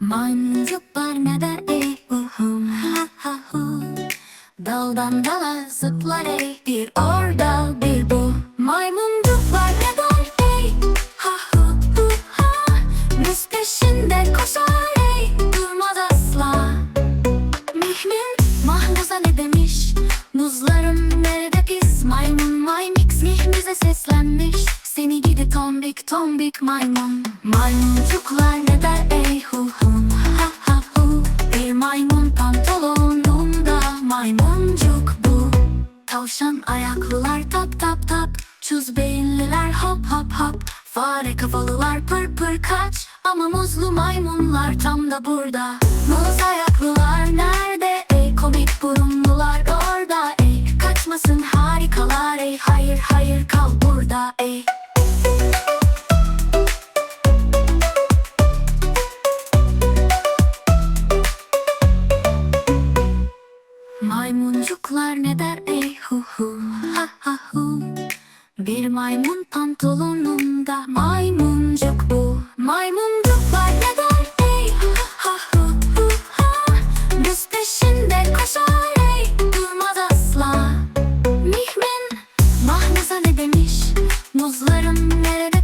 Maymuncuklar ne der ey uhum ha ha hu? Daldan dala zıplar ey bir orada bir bu. Maymuncuklar ne der ey ha hu hu ha? Müz peşinde koşar ey durmaz asla. Mihmin mahmuza ne demiş? Muzlarım nerede pis? Maymun maymix Mihmize seslenmiş. Seni gidi tombik tombik maymun. Maymuncuklar maymuncuk bu. Tavşan ayaklılar tap tap tap. Çuz beyinliler hop hop hop. Fare kafalılar pır pır kaç. Ama muzlu maymunlar tam da burada. Muz ayaklılar nerede? Ey komik burunlular orada. Ey Kaçmasın harikalar. Ey hayır hayır kal burada Maymuncuklar ne der ey hu hu ha ha hu. Bir maymun pantolonunda maymuncuk bu. Maymuncuklar ne der ey hu ha hu hu ha. Biz peşinde koşar ey durmaz asla. Mihmen mahnıza ne demiş muzların nerede?